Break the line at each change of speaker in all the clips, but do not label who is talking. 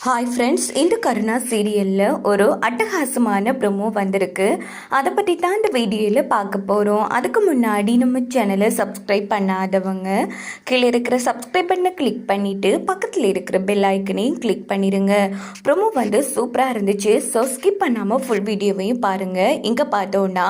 Hi friends இந்த கருணா சீரியலில் ஒரு அட்டகாசமான ப்ரொமோ வந்திருக்கு. அதை பற்றி தான் இந்த வீடியோவில் பார்க்க போகிறோம் அதுக்கு முன்னாடி நம்ம சேனலை சப்ஸ்கிரைப் பண்ணாதவங்க கீழே இருக்கிற சப்ஸ்கிரைப் பண்ண கிளிக் பண்ணிவிட்டு பக்கத்தில் இருக்கிற பெல் ஐக்கனையும் கிளிக் பண்ணிடுங்க ப்ரொமோ வந்து சூப்பராக இருந்துச்சு. ஸோ ஸ்கிப் பண்ணாமல் ஃபுல் வீடியோவையும் பாருங்கள் இங்கே பார்த்தோன்னா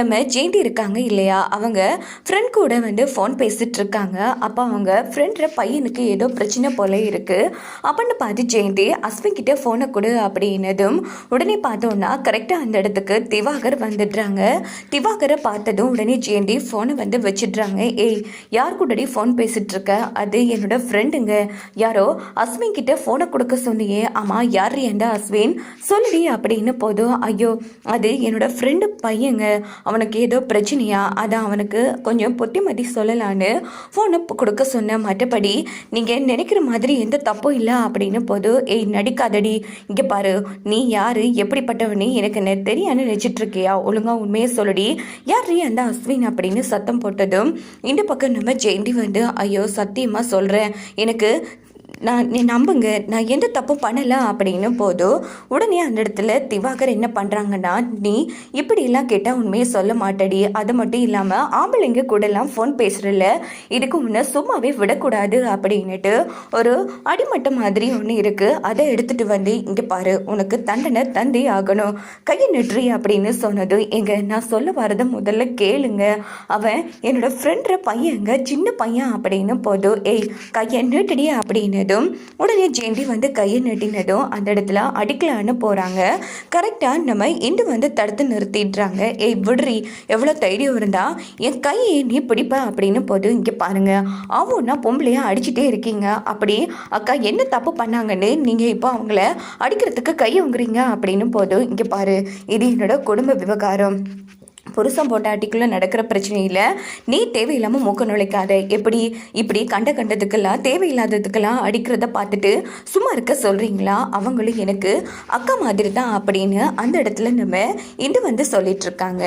நம்ம ஜெயந்தி இருக்காங்க இல்லையா? அவங்க ஃப்ரெண்ட் கூட வந்து ஃபோன் பேசிகிட்டு இருக்காங்க. அப்போ அவங்க ஃப்ரெண்டோட பையனுக்கு ஏதோ பிரச்சனை போல இருக்குது அப்படின்னு பார்த்து ஜெயந்தி அஸ்வின் கிட்டே ஃபோனை கொடு அப்படின்னதும் உடனே பார்த்தோன்னா கரெக்டாக அந்த இடத்துக்கு திவாகர் வந்துடுறாங்க. திவாகரை பார்த்ததும் உடனே ஜெயந்தி ஃபோனை வந்து வச்சிடுறாங்க. ஏய் யார் கூடடி ஃபோன் பேசிட்டு அது என்னோட ஃப்ரெண்டுங்க யாரோ அஸ்வின் கிட்டே ஃபோனை கொடுக்க சொன்னியே. ஆமாம் யார் எந்த அஸ்வின் சொல்லுடி அப்படின்னு போதும் ஐயோ அது என்னோட ஃப்ரெண்டு பையங்க. அவனுக்கு ஏதோ பிரச்சனையா? அதான் அவனுக்கு கொஞ்சம் புத்திமதி சொல்லலான்னு ஃபோனை கொடுக்க சொன்னேன் மற்றபடி நீங்கள் நினைக்கிற மாதிரி எந்த தப்பும் இல்லை அப்படின்னு போதும் ஏ டேய் நடிக்காதடி. இங்கே பாரு நீ யாரு? எப்படிப்பட்டவனு எனக்கு என்ன தெரியான்னு நினச்சிட்டு இருக்கியா ஒழுங்கா உண்மையை சொல்லுடி. யார் ரீ அந்த அஸ்வின் அப்படின்னு சத்தம் போட்டதும் இந்த பக்கம் நம்ம ஜெயந்தி வந்து ஐயோ சத்தியமாக சொல்கிறேன் எனக்கு நான் நீ நம்புங்க. நான் எந்த தப்பும் பண்ணலை அப்படின்னு போதும் உடனே அந்த இடத்துல திவாகர் என்ன பண்ணுறாங்கன்னா நீ இப்படியெல்லாம் கேட்டால் உண்மையை சொல்ல மாட்டடி. அது மட்டும் இல்லாமல் ஆம்பளைங்க கூடலாம் ஃபோன் பேசுகிறல இதுக்கு முன்னே சும்மாவே விடக்கூடாது அப்படின்னுட்டு ஒரு அடிமட்ட மாதிரி ஒன்று இருக்குது அதை எடுத்துகிட்டு வந்து இங்கே பாரு உனக்கு தண்டனை தந்தே ஆகணும். கையை நெற்றி அப்படின்னு சொன்னதும் எங்க நான் சொல்ல வரதை முதல்ல கேளுங்க. அவன் என்னோட ஃப்ரெண்ட பையங்க சின்ன பையன் அப்படின்னு போதும் ஏய் கையை நீட்டடி அப்படின்னதும் உடனே ஜெயந்தி வந்து கையை நட்டினதும் அந்த இடத்துல அடிக்கலான்னு போகிறாங்க கரெக்டாக நம்ம இண்டு வந்து தடுத்து நிறுத்திடுறாங்க. ஏய் விடுறி எவ்வளோ தைரியம் இருந்தால் என் கையை நீ பிடிப்ப அப்படின்னு போது இங்கே பாருங்கள் அவனா பொம்பளையா அடிச்சுட்டே இருக்கீங்க. அப்படி அக்கா என்ன தப்பு பண்ணாங்கன்னு நீங்கள் இப்போ அவங்கள அடிக்கிறதுக்கு கை உங்குறீங்க அப்படின்னு போதும் இங்கே பாரு. இது என்னோட குடும்ப விவகாரம். புருஷன் பொண்டாட்டிக்குள்ளே நடக்கிற பிரச்சனையில் நீ தேவையில்லாமல் மூக்க நுழைக்காத. எப்படி? இப்படி கண்ட கண்டதுக்கெல்லாம் தேவையில்லாததுக்கெல்லாம் அடிக்கிறத பார்த்துட்டு சும்மா இருக்க சொல்கிறீங்களா அவங்களும் எனக்கு அக்கா மாதிரி தான் அப்படின்னு அந்த இடத்துல நம்ம இது வந்து சொல்லிட்டு இருக்காங்க.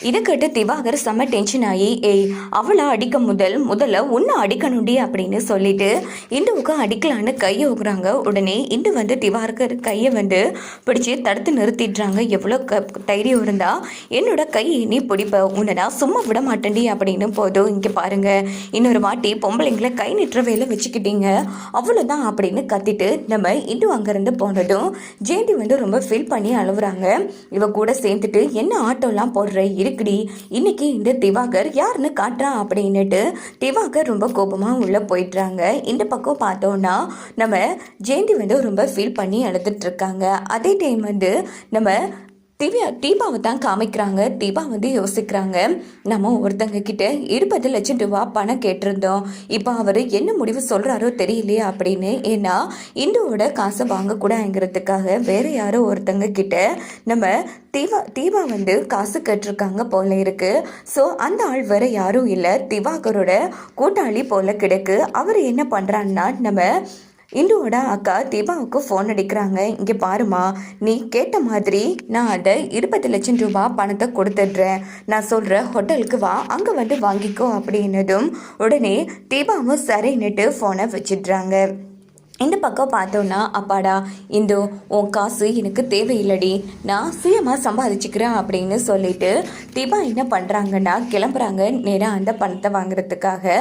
இதை கேட்டு திவாகர் செம்ம டென்ஷன் ஆகி ஏய் அவளை அடிக்க முதல் முதல்ல உன்னை அடிக்கணுண்டி அப்படின்னு சொல்லிட்டு இந்துவுக்கு அடிக்கலான்னு கையை உகுறாங்க உடனே இந்து வந்து திவாகர் கையை வந்து பிடிச்சி தடுத்து நிறுத்திடுறாங்க. எவ்வளோ க தைரியம் இருந்தா என்னோட கையை நீ பிடிப்ப உன்னை நான் சும்மா விட மாட்டேன்டி அப்படின்னு போதும் இங்கே பாருங்க இன்னொரு வாட்டி பொம்பளைங்களை கை நிற்ற வேலை வச்சுக்கிட்டீங்க. அவ்வளோதான் அப்படின்னு கத்திட்டு நம்ம இந்து அங்கேருந்து போனதும் ஜெயந்தி வந்து ரொம்ப ஃபீல் பண்ணி அழுவுறாங்க. இவ கூட சேர்ந்துட்டு என்ன ஆட்டோலாம் போடுற இருக்குடி. இன்னைக்கு இந்த திவாகர் யாருன்னு காட்டுறான் அப்படின்னுட்டு திவாகர் ரொம்ப கோபமாக உள்ளே போயிடுறாங்க இந்த பக்கம் பார்த்தோன்னா நம்ம ஜெயந்தி வந்து ரொம்ப ஃபீல் பண்ணி அழுதுட்டு இருக்காங்க. அதே டைம் வந்து நம்ம திவ்யா தீபாவை தான் காமிக்கிறாங்க. தீபா வந்து யோசிக்கிறாங்க. நம்ம ஒருத்தங்க கிட்ட இருபது லட்சம் ரூபா பணம் கேட்டிருந்தோம். இப்போ அவர் என்ன முடிவு சொல்கிறாரோ தெரியலையே அப்படின்னு. ஏன்னா இந்துவோட காசை வாங்கக்கூடாதுங்கிறதுக்காக வேறு யாரோ ஒருத்தங்க கிட்ட நம்ம தீபா தீபா வந்து காசு கேட்டிருக்காங்க போல இருக்கு. ஸோ அந்த ஆள் வேற யாரும் இல்லை. திவாகரோட கூட்டாளி போல கிடக்கு. அவர் என்ன பண்ணுறான்னா நம்ம இந்துவோட அக்கா தீபாவுக்கு ஃபோன் அடிக்கிறாங்க. இங்கே பாருமா நீ கேட்ட மாதிரி நான் அதை இருபது லட்சம் ரூபா பணத்தை கொடுத்துட்றேன். நான் சொல்கிற ஹோட்டலுக்கு வா அங்கே வந்து வாங்கிக்கோ அப்படின்னதும் உடனே தீபாவும் சரின்னுட்டு ஃபோனை வச்சிடுறாங்க. இந்த பக்கம் பார்த்தோன்னா அப்பாடா இந்தோ உன் காசு எனக்கு தேவையில்லடி. நான் சுயமாக சம்பாதிச்சுக்கிறேன் அப்படின்னு சொல்லிட்டு தீபா என்ன பண்ணுறாங்கன்னா கிளம்புறாங்க நேராக அந்த பணத்தை வாங்குறதுக்காக.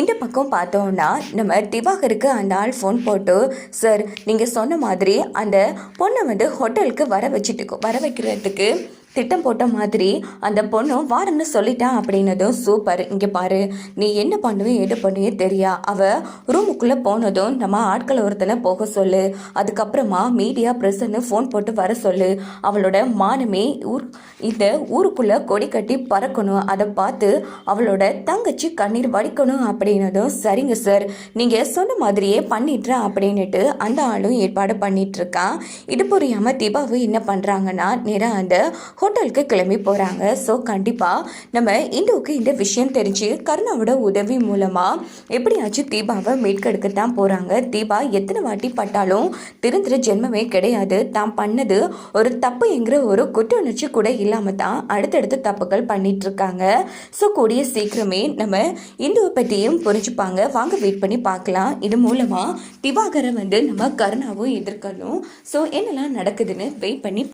இந்த பக்கம் பார்த்தோன்னா நம்ம திவாகருக்கு அந்த ஆள் ஃபோன் போட்டு சார் நீங்கள் சொன்ன மாதிரி அந்த பொண்ணை வந்து ஹோட்டலுக்கு வர வச்சுட்டு வர வைக்கிறதுக்கு திட்டம் போட்ட மாதிரி அந்த பொண்ணும் வாரன்னு சொல்லிட்டான் அப்படின்னதும் சூப்பர் இங்கே பாரு நீ என்ன பண்ணுவே எது பண்ணுவே தெரியா? அவ ரூமுக்குள்ளே போனதும் நம்ம ஆட்களை ஒருத்தனை போக சொல்லு. அதுக்கப்புறமா மீடியா பிரசன்னு ஃபோன் போட்டு வர சொல்லு. அவளோட மானமே ஊர் இந்த ஊருக்குள்ளே கொடி கட்டி பறக்கணும். அதை பார்த்து அவளோட தங்கச்சி கண்ணீர் வடிக்கணும் அப்படின்னதும் சரிங்க சார் நீங்கள் சொன்ன மாதிரியே பண்ணிடுறேன் அப்படின்னுட்டு அந்த ஆளும் ஏற்பாடு பண்ணிட்டு இருக்கான் இது புரியாமல் தீபாவும் என்ன பண்ணுறாங்கன்னா நேராக அந்த ஹோட்டலுக்கு கிளம்பி போகிறாங்க ஸோ கண்டிப்பாக நம்ம இந்துவுக்கு இந்த விஷயம் தெரிஞ்சு கருணாவோட உதவி மூலமாக எப்படியாச்சும் தீபாவை மீட்கெடுக்க தான் போகிறாங்க தீபா எத்தனை வாட்டி பட்டாலும் திருந்திர ஜென்மமே கிடையாது. தான் பண்ணது ஒரு தப்பு என்கிற ஒரு குற்ற உணர்ச்சி கூட இல்லாமல் தான் அடுத்தடுத்த தப்புகள் பண்ணிட்டு இருக்காங்க ஸோ கூடிய சீக்கிரமே நம்ம இந்துவை பற்றியும் புரிஞ்சுப்பாங்க. வாங்க வெயிட் பண்ணி பார்க்கலாம். இது மூலமாக திவாகரை வந்து நம்ம கருணாவும் எதிர்க்கணும். ஸோ என்னெல்லாம் நடக்குதுன்னு வெயிட் பண்ணி